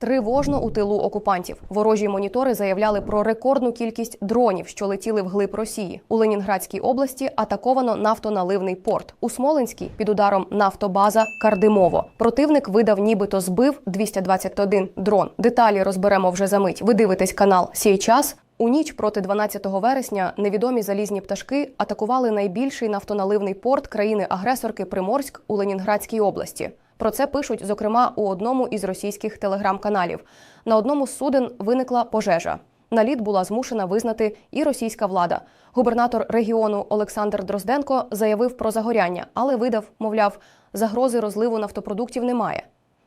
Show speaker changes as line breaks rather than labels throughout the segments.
Тривожно у тилу окупантів. Ворожі монітори заявляли про рекордну кількість дронів, що летіли вглиб Росії. У Ленінградській області атаковано нафтоналивний порт. У Смоленській під ударом нафтобаза Кардимово. Противник видав, нібито збив 221 дрон. Деталі розберемо вже за мить. Ви дивитесь канал «Сій час». У ніч проти 12 вересня невідомі залізні пташки атакували найбільший нафтоналивний порт країни-агресорки Приморськ у Ленінградській області. Про це пишуть, зокрема, у одному із російських телеграм-каналів. На одному з суден виникла пожежа. Наліт була змушена визнати і російська влада. Губернатор регіону Олександр Дрозденко заявив про загоряння, але видав, мовляв, загрози розливу нафтопродуктів немає.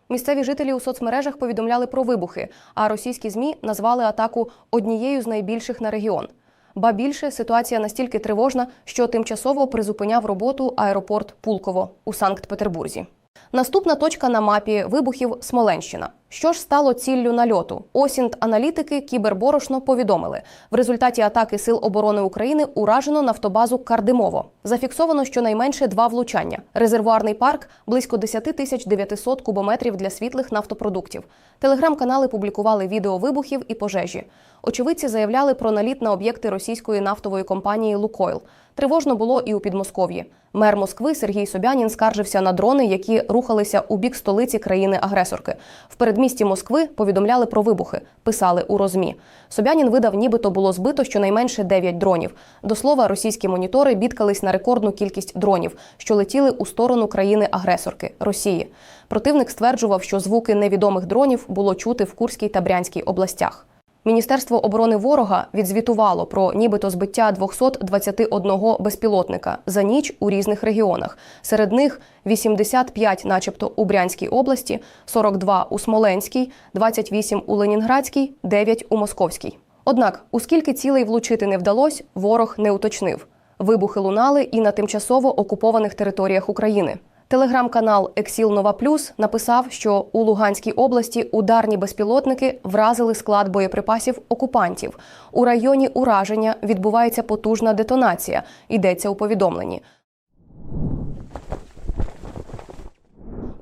Місцеві жителі у соцмережах повідомляли про вибухи, а російські змі назвали атаку однією з найбільших на регіон. Ба більше ситуація настільки тривожна, що тимчасово призупиняв роботу аеропорт Пулково у Санкт-Петербурзі. Наступна точка на мапі вибухів Смоленщина. Що ж стало ціллю нальоту? Осінт аналітики Кіберборошно повідомили, в результаті атаки Сил оборони України уражено нафтобазу Кардимово. Зафіксовано щонайменше два влучання. Резервуарний парк близько 10 тисяч 900 кубометрів для світлих нафтопродуктів. Телеграм-канали публікували відео вибухів і пожежі. Очевидці заявляли про наліт на об'єкти російської нафтової компанії Лукойл. Тривожно було і у Підмосков'ї. Мер Москви Сергій Собянін скаржився на дрони, які рухалися у бік столиці країни-агресорки. В передмісті Москви повідомляли про вибухи, писали у розмі. Собянін видав, нібито було збито щонайменше 9 дронів. До слова, російські монітори бідкались на рекордну кількість дронів, що летіли у сторону країни-агресорки Росії. Противник стверджував, що звуки невідомих дронів було чути в Курській та Брянській областях. Міністерство оборони ворога відзвітувало про нібито збиття 221 безпілотника за ніч у різних регіонах. Серед них 85, начебто, у Брянській області, 42 у Смоленській, 28 у Ленінградській, 9 у Московській. Однак, у скільки цілей влучити не вдалось, ворог не уточнив. Вибухи лунали і на тимчасово окупованих територіях України. Телеграм-канал Ексіл Нова Плюс написав, що у Луганській області ударні безпілотники вразили склад боєприпасів окупантів. У районі ураження відбувається потужна детонація. Йдеться у повідомленні.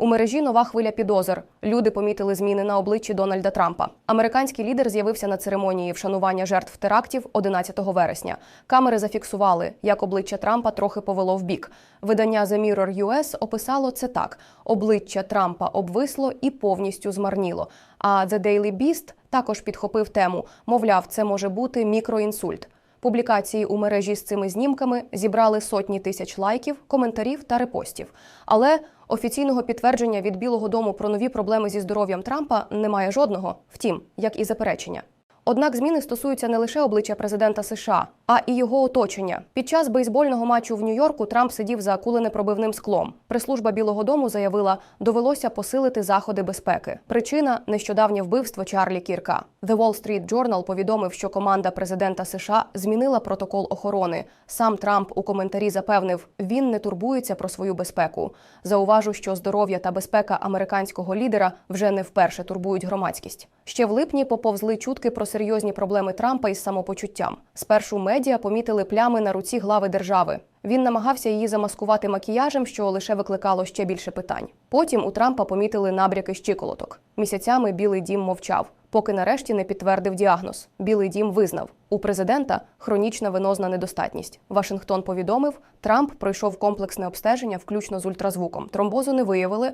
У мережі нова хвиля підозр. Люди помітили зміни на обличчі Дональда Трампа. Американський лідер з'явився на церемонії вшанування жертв терактів 11 вересня. Камери зафіксували, як обличчя Трампа трохи повело в бік. Видання The Mirror US описало це так: обличчя Трампа обвисло і повністю змарніло. А The Daily Beast також підхопив тему. Мовляв, це може бути мікроінсульт. Публікації у мережі з цими знімками зібрали сотні тисяч лайків, коментарів та репостів. Але офіційного підтвердження від Білого Дому про нові проблеми зі здоров'ям Трампа немає жодного, втім, як і заперечення. Однак зміни стосуються не лише обличчя президента США, а і його оточення. Під час бейсбольного матчу в Нью-Йорку Трамп сидів за куленепробивним склом. Прес-служба Білого Дому заявила, довелося посилити заходи безпеки. Причина нещодавнє вбивство Чарлі Кірка. The Wall Street Journal повідомив, що команда президента США змінила протокол охорони. Сам Трамп у коментарі запевнив, він не турбується про свою безпеку. Зауважу, що здоров'я та безпека американського лідера вже не вперше турбують громадськість. Ще в липні поповзли чутки про серйозні проблеми Трампа із самопочуттям. Спершу медіа помітили плями на руці глави держави. Він намагався її замаскувати макіяжем, що лише викликало ще більше питань. Потім у Трампа помітили набряки щиколоток. Місяцями Білий Дім мовчав, поки нарешті не підтвердив діагноз. Білий Дім визнав у президента хронічна венозна недостатність. Вашингтон повідомив, Трамп пройшов комплексне обстеження, включно з ультразвуком. Тромбозу не виявили.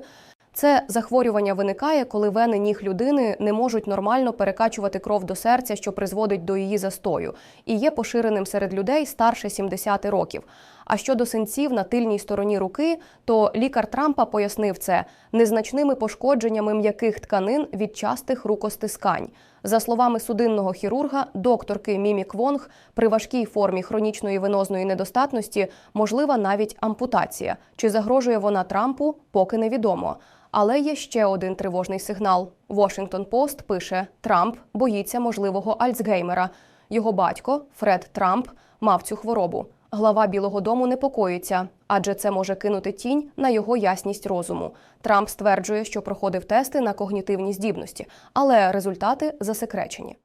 Це захворювання виникає, коли вени ніг людини не можуть нормально перекачувати кров до серця, що призводить до її застою, і є поширеним серед людей старше 70 років. А щодо синців на тильній стороні руки, то лікар Трампа пояснив це незначними пошкодженнями м'яких тканин від частих рукостискань. За словами судинного хірурга, докторки Мімі Квонг, при важкій формі хронічної венозної недостатності можлива навіть ампутація. Чи загрожує вона Трампу, поки невідомо. Але є ще один тривожний сигнал. Washington Post пише: Трамп боїться можливого Альцгеймера. Його батько Фред Трамп мав цю хворобу. Глава Білого Дому непокоїться, адже це може кинути тінь на його ясність розуму. Трамп стверджує, що проходив тести на когнітивні здібності, але результати засекречені.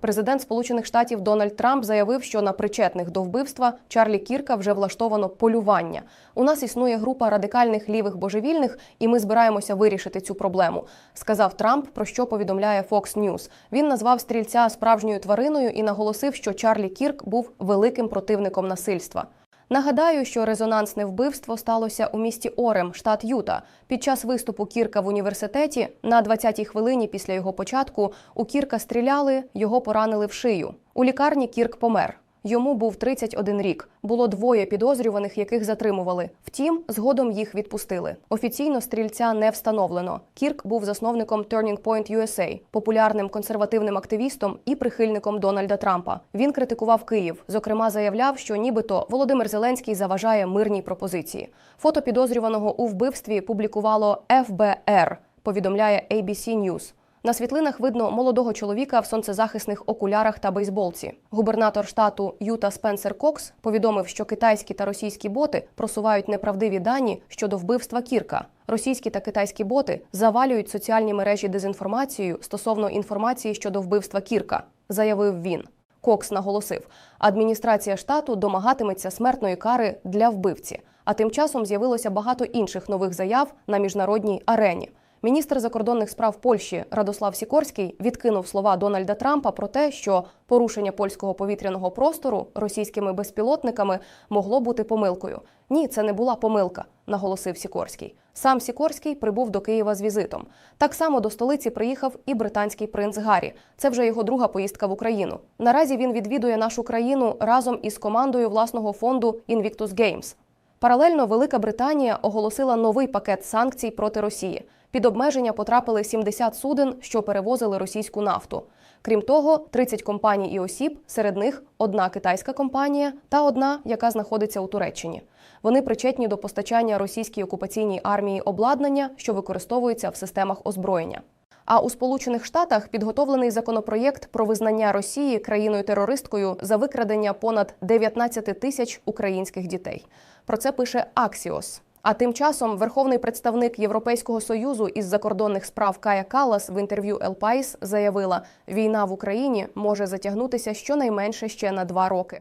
Президент Сполучених Штатів Дональд Трамп заявив, що на причетних до вбивства Чарлі Кірка вже влаштовано полювання. У нас існує група радикальних лівих божевільних, і ми збираємося вирішити цю проблему. Сказав Трамп, про що повідомляє Fox News. Він назвав стрільця справжньою твариною і наголосив, що Чарлі Кірк був великим противником насильства. Нагадаю, що резонансне вбивство сталося у місті Орем, штат Юта. Під час виступу Кірка в університеті на 20-й хвилині після його початку у Кірка стріляли, його поранили в шию. У лікарні Кірк помер. Йому був 31 рік. Було двоє підозрюваних, яких затримували. Втім, згодом їх відпустили. Офіційно стрільця не встановлено. Кірк був засновником Turning Point USA, популярним консервативним активістом і прихильником Дональда Трампа. Він критикував Київ. Зокрема, заявляв, що нібито Володимир Зеленський заважає мирній пропозиції. Фото підозрюваного у вбивстві публікувало ФБР. Повідомляє ABC News. На світлинах видно молодого чоловіка в сонцезахисних окулярах та бейсболці. Губернатор штату Юта Спенсер Кокс повідомив, що китайські та російські боти просувають неправдиві дані щодо вбивства Кірка. Російські та китайські боти завалюють соціальні мережі дезінформацією стосовно інформації щодо вбивства Кірка, заявив він. Кокс наголосив, адміністрація штату домагатиметься смертної кари для вбивці. А тим часом з'явилося багато інших нових заяв на міжнародній арені. Міністр закордонних справ Польщі Радослав Сікорський відкинув слова Дональда Трампа про те, що порушення польського повітряного простору російськими безпілотниками могло бути помилкою. Ні, це не була помилка, наголосив Сікорський. Сам Сікорський прибув до Києва з візитом. Так само до столиці приїхав і британський принц Гаррі. Це вже його друга поїздка в Україну. Наразі він відвідує нашу країну разом із командою власного фонду Invictus Games. Паралельно Велика Британія оголосила новий пакет санкцій проти Росії. Під обмеження потрапили 70 суден, що перевозили російську нафту. Крім того, 30 компаній і осіб, серед них одна китайська компанія та одна, яка знаходиться у Туреччині. Вони причетні до постачання російській окупаційній армії обладнання, що використовується в системах озброєння. А у Сполучених Штатах підготовлений законопроєкт про визнання Росії країною-терористкою за викрадення понад 19 тисяч українських дітей. Про це пише Аксіос. А тим часом верховний представник Європейського союзу із закордонних справ Кая Калас в інтерв'ю Pais заявила, війна в Україні може затягнутися щонайменше ще на два роки.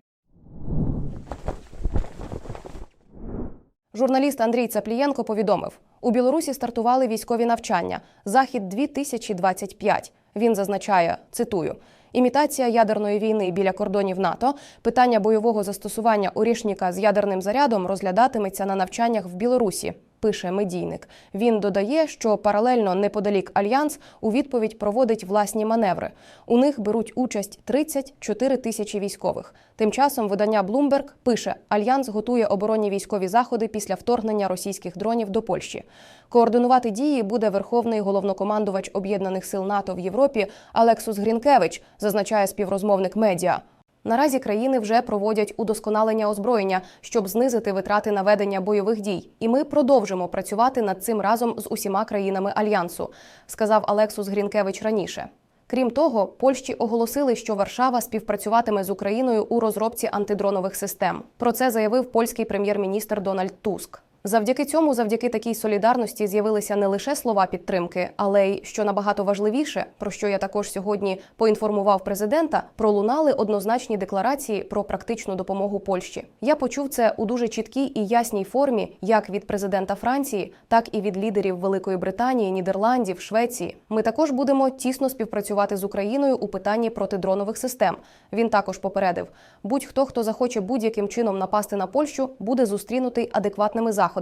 Журналіст Андрій Цаплієнко повідомив: у Білорусі стартували військові навчання. Захід 2025. Він зазначає, цитую. Імітація ядерної війни біля кордонів НАТО, питання бойового застосування орішника з ядерним зарядом розглядатиметься на навчаннях в Білорусі. Пише медійник. Він додає, що паралельно неподалік альянс у відповідь проводить власні маневри. У них беруть участь 34 тисячі військових. Тим часом видання Bloomberg пише: Альянс готує оборонні військові заходи після вторгнення російських дронів до Польщі. Координувати дії буде верховний головнокомандувач об'єднаних сил НАТО в Європі Алексус Грінкевич, зазначає співрозмовник медіа. Наразі країни вже проводять удосконалення озброєння, щоб знизити витрати на ведення бойових дій. І ми продовжимо працювати над цим разом з усіма країнами альянсу, сказав Алексус Грінкевич раніше. Крім того, Польщі оголосили, що Варшава співпрацюватиме з Україною у розробці антидронових систем. Про це заявив польський прем'єр-міністр Дональд Туск. Завдяки цьому, завдяки такій солідарності, з'явилися не лише слова підтримки, але й що набагато важливіше, про що я також сьогодні поінформував президента, пролунали однозначні декларації про практичну допомогу Польщі. Я почув це у дуже чіткій і ясній формі, як від президента Франції, так і від лідерів Великої Британії, Нідерландів, Швеції. Ми також будемо тісно співпрацювати з Україною у питанні протидронових систем. Він також попередив: будь-хто, хто захоче будь-яким чином напасти на Польщу, буде зустрінутий адекватними заходами,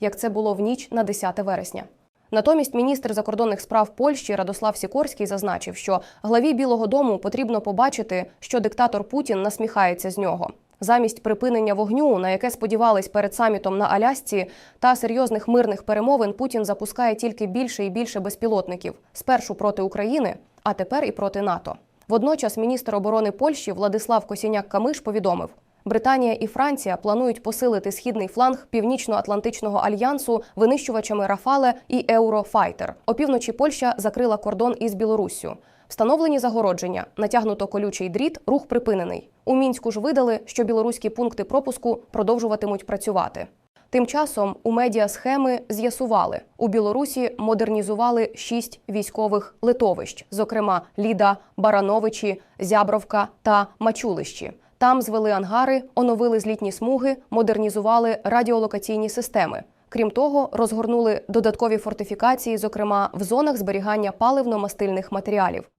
як це було в ніч на 10 вересня. Натомість міністр закордонних справ Польщі Радослав Сікорський зазначив, що главі Білого Дому потрібно побачити, що диктатор Путін насміхається з нього. Замість припинення вогню, на яке сподівались перед самітом на Алясці, та серйозних мирних перемовин Путін запускає тільки більше і більше безпілотників спершу проти України, а тепер і проти НАТО. Водночас міністр оборони Польщі Владислав Косіняк-Камиш повідомив. Британія і Франція планують посилити східний фланг Північно-Атлантичного альянсу винищувачами Рафале і Еурофайтер. Опівночі Польща закрила кордон із Білоруссю. Встановлені загородження, натягнуто колючий дріт, рух припинений. У мінську ж видали, що білоруські пункти пропуску продовжуватимуть працювати. Тим часом у медіасхеми з'ясували, у Білорусі модернізували шість військових литовищ, зокрема Ліда, Барановичі, Зябровка та Мачулищі. Там звели ангари, оновили злітні смуги, модернізували радіолокаційні системи. Крім того, розгорнули додаткові фортифікації, зокрема в зонах зберігання паливно-мастильних матеріалів.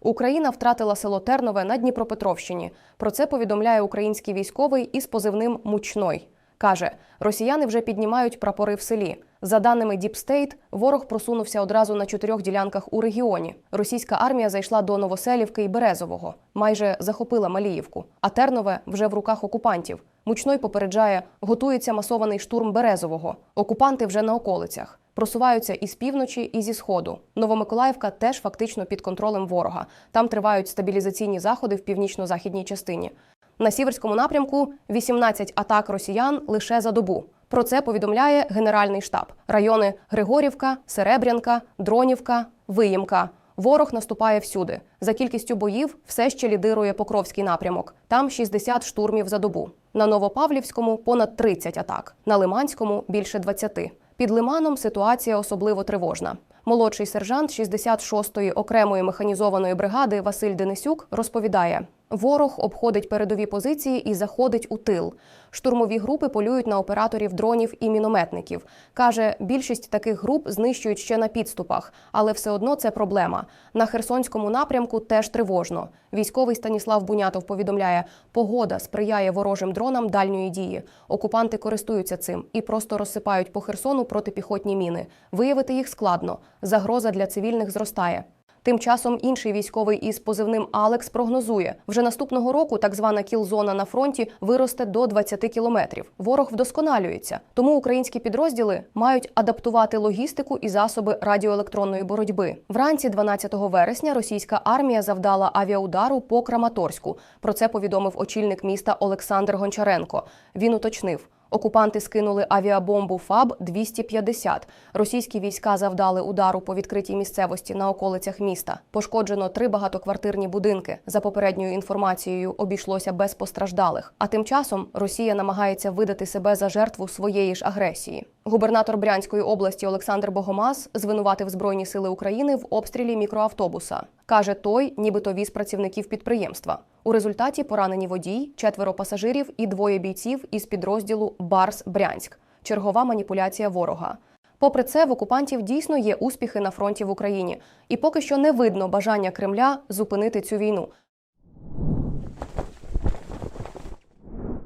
Україна втратила село Тернове на Дніпропетровщині. Про це повідомляє український військовий із позивним Мучной. Каже, росіяни вже піднімають прапори в селі. За даними Діпстейт, ворог просунувся одразу на чотирьох ділянках у регіоні. Російська армія зайшла до Новоселівки і Березового, майже захопила Маліївку. А Тернове вже в руках окупантів. Мучной попереджає, готується масований штурм Березового. Окупанти вже на околицях. Просуваються із півночі, і зі сходу. Новомиколаївка теж фактично під контролем ворога. Там тривають стабілізаційні заходи в північно-західній частині. На сіверському напрямку 18 атак росіян лише за добу. Про це повідомляє Генеральний штаб. Райони Григорівка, Серебрянка, Дронівка, Виїмка. Ворог наступає всюди. За кількістю боїв все ще лідирує Покровський напрямок. Там 60 штурмів за добу. На Новопавлівському понад 30 атак, на Лиманському більше 20. Під Лиманом ситуація особливо тривожна. Молодший сержант 66-ї окремої механізованої бригади Василь Денисюк розповідає: ворог обходить передові позиції і заходить у тил. Штурмові групи полюють на операторів дронів і мінометників. каже, більшість таких груп знищують ще на підступах, але все одно це проблема. На Херсонському напрямку теж тривожно. Військовий Станіслав Бунятов повідомляє, погода сприяє ворожим дронам дальньої дії. Окупанти користуються цим і просто розсипають по Херсону протипіхотні міни. Виявити їх складно. Загроза для цивільних зростає. Тим часом інший військовий із позивним Алекс прогнозує, вже наступного року так звана кіл-зона на фронті виросте до 20 кілометрів. Ворог вдосконалюється, тому українські підрозділи мають адаптувати логістику і засоби радіоелектронної боротьби. Вранці 12 вересня російська армія завдала авіаудару по Краматорську. Про це повідомив очільник міста Олександр Гончаренко. Він уточнив. Окупанти скинули авіабомбу ФАБ 250 Російські війська завдали удару по відкритій місцевості на околицях міста. Пошкоджено три багатоквартирні будинки. За попередньою інформацією обійшлося без постраждалих. А тим часом Росія намагається видати себе за жертву своєї ж агресії. Губернатор Брянської області Олександр Богомаз звинуватив Збройні сили України в обстрілі мікроавтобуса. Каже, той, нібито віз працівників підприємства. У результаті поранені водій, четверо пасажирів і двоє бійців із підрозділу Барс Брянськ. Чергова маніпуляція ворога. Попри це, в окупантів дійсно є успіхи на фронті в Україні, і поки що не видно бажання Кремля зупинити цю війну.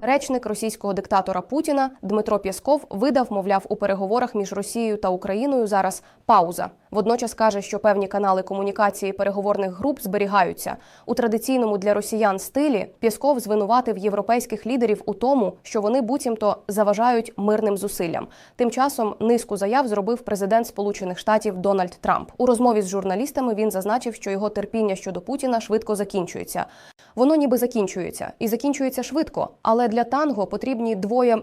Речник російського диктатора Путіна Дмитро Пєсков видав, мовляв, у переговорах між Росією та Україною зараз пауза. Водночас каже, що певні канали комунікації переговорних груп зберігаються у традиційному для росіян стилі. Пєсков звинуватив європейських лідерів у тому, що вони буцімто заважають мирним зусиллям. Тим часом низку заяв зробив президент Сполучених Штатів Дональд Трамп. У розмові з журналістами він зазначив, що його терпіння щодо Путіна швидко закінчується. Воно ніби закінчується і закінчується швидко, але для танго потрібні двоє.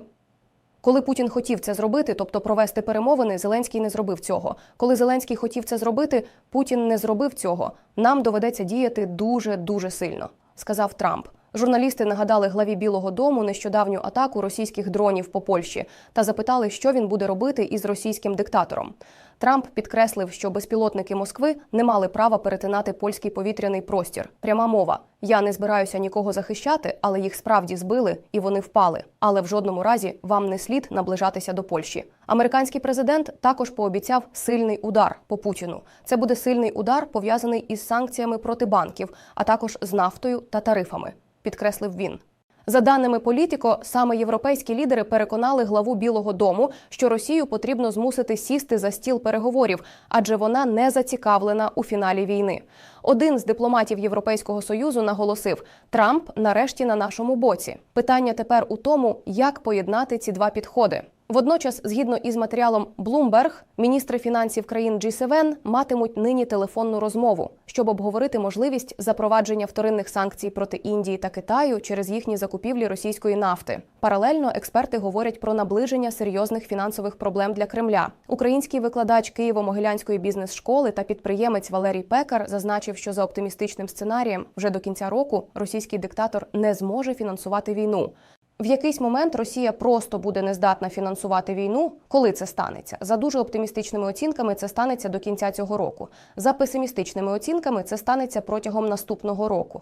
Коли Путін хотів це зробити, тобто провести перемовини, Зеленський не зробив цього. Коли Зеленський хотів це зробити, Путін не зробив цього. Нам доведеться діяти дуже дуже сильно, сказав Трамп. Журналісти нагадали главі Білого Дому нещодавню атаку російських дронів по Польщі та запитали, що він буде робити із російським диктатором. Трамп підкреслив, що безпілотники Москви не мали права перетинати польський повітряний простір. Пряма мова: я не збираюся нікого захищати, але їх справді збили і вони впали. Але в жодному разі вам не слід наближатися до Польщі. Американський президент також пообіцяв сильний удар по Путіну. Це буде сильний удар пов'язаний із санкціями проти банків, а також з нафтою та тарифами. Підкреслив він. За даними політико, саме європейські лідери переконали главу Білого Дому, що Росію потрібно змусити сісти за стіл переговорів, адже вона не зацікавлена у фіналі війни. Один з дипломатів Європейського союзу наголосив: Трамп нарешті на нашому боці. Питання тепер у тому, як поєднати ці два підходи. Водночас, згідно із матеріалом Bloomberg, міністри фінансів країн G7 матимуть нині телефонну розмову, щоб обговорити можливість запровадження вторинних санкцій проти Індії та Китаю через їхні закупівлі російської нафти. Паралельно експерти говорять про наближення серйозних фінансових проблем для Кремля. Український викладач Києво-Могилянської бізнес-школи та підприємець Валерій Пекар зазначив, що за оптимістичним сценарієм вже до кінця року російський диктатор не зможе фінансувати війну. В якийсь момент Росія просто буде нездатна фінансувати війну. Коли це станеться? За дуже оптимістичними оцінками, це станеться до кінця цього року. За песимістичними оцінками, це станеться протягом наступного року.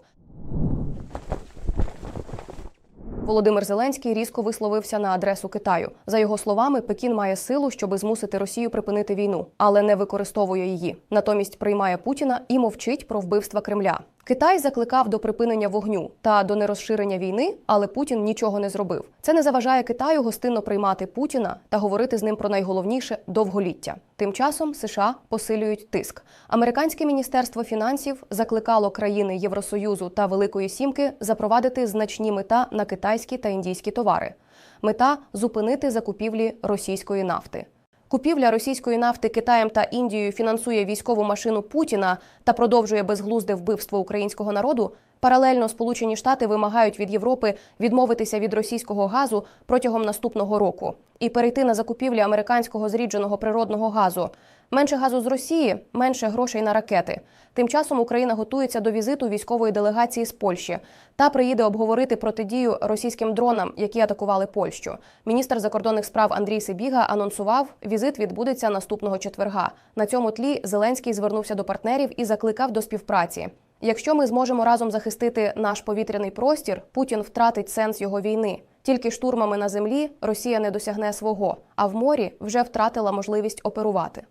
Володимир Зеленський різко висловився на адресу Китаю. За його словами, Пекін має силу, щоби змусити Росію припинити війну, але не використовує її. Натомість приймає Путіна і мовчить про вбивства Кремля. Китай закликав до припинення вогню та до нерозширення війни, але Путін нічого не зробив. Це не заважає Китаю гостинно приймати Путіна та говорити з ним про найголовніше довголіття. Тим часом США посилюють тиск. Американське міністерство фінансів закликало країни Євросоюзу та Великої Сімки запровадити значні мета на китайські та індійські товари. Мета зупинити закупівлі російської нафти. Купівля російської нафти Китаєм та Індією фінансує військову машину Путіна та продовжує безглузде вбивство українського народу. Паралельно Сполучені Штати вимагають від Європи відмовитися від російського газу протягом наступного року і перейти на закупівлі американського зрідженого природного газу. Менше газу з Росії, менше грошей на ракети. Тим часом Україна готується до візиту військової делегації з Польщі та приїде обговорити протидію російським дронам, які атакували Польщу. Міністр закордонних справ Андрій Сибіга анонсував, візит відбудеться наступного четверга. На цьому тлі Зеленський звернувся до партнерів і закликав до співпраці. Якщо ми зможемо разом захистити наш повітряний простір, Путін втратить сенс його війни. Тільки штурмами на землі Росія не досягне свого, а в морі вже втратила можливість оперувати.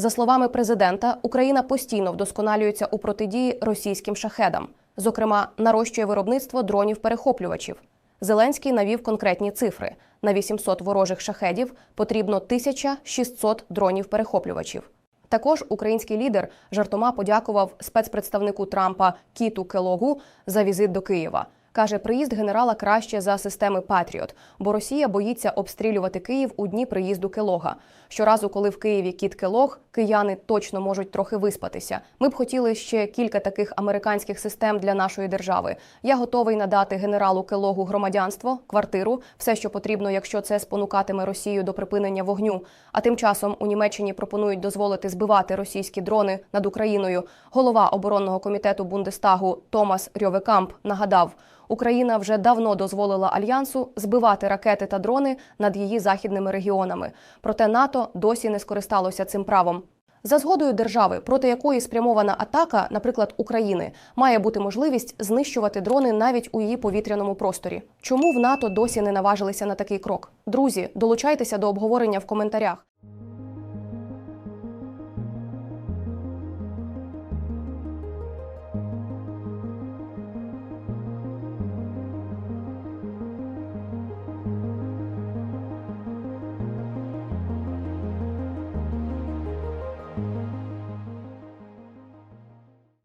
За словами президента, Україна постійно вдосконалюється у протидії російським шахедам, зокрема, нарощує виробництво дронів-перехоплювачів. Зеленський навів конкретні цифри: на 800 ворожих шахедів потрібно 1600 дронів-перехоплювачів. Також український лідер жартома подякував спецпредставнику Трампа Кіту Келогу за візит до Києва. Каже, приїзд генерала краще за системи Патріот, бо Росія боїться обстрілювати Київ у дні приїзду Келога. Щоразу, коли в Києві кіт Келог, кияни точно можуть трохи виспатися. Ми б хотіли ще кілька таких американських систем для нашої держави. Я готовий надати генералу Келогу громадянство, квартиру, все, що потрібно, якщо це спонукатиме Росію до припинення вогню. А тим часом у Німеччині пропонують дозволити збивати російські дрони над Україною. Голова оборонного комітету Бундестагу Томас Рьовекамп нагадав. Україна вже давно дозволила альянсу збивати ракети та дрони над її західними регіонами. Проте НАТО досі не скористалося цим правом. За згодою держави, проти якої спрямована атака, наприклад, України, має бути можливість знищувати дрони навіть у її повітряному просторі. Чому в НАТО досі не наважилися на такий крок? Друзі, долучайтеся до обговорення в коментарях.